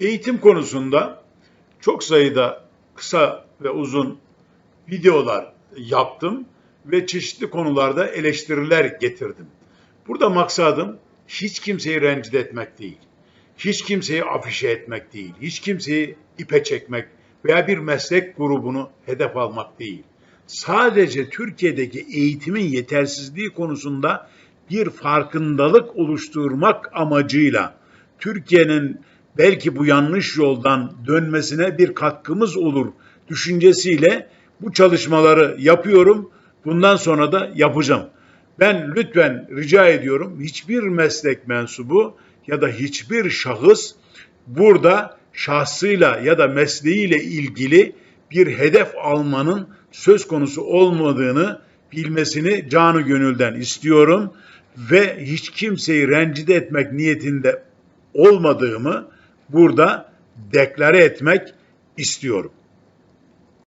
Eğitim konusunda çok sayıda kısa ve uzun videolar yaptım ve çeşitli konularda eleştiriler getirdim. Burada maksadım hiç kimseyi rencide etmek değil. Hiç kimseyi afişe etmek değil. Hiç kimseyi ipe çekmek veya bir meslek grubunu hedef almak değil. Sadece Türkiye'deki eğitimin yetersizliği konusunda bir farkındalık oluşturmak amacıyla Türkiye'nin belki bu yanlış yoldan dönmesine bir katkımız olur düşüncesiyle bu çalışmaları yapıyorum. Bundan sonra da yapacağım. Ben lütfen rica ediyorum hiçbir meslek mensubu ya da hiçbir şahıs burada şahsıyla ya da mesleğiyle ilgili bir hedef almanın söz konusu olmadığını bilmesini canı gönülden istiyorum ve hiç kimseyi rencide etmek niyetinde olmadığımı burada deklare etmek istiyorum.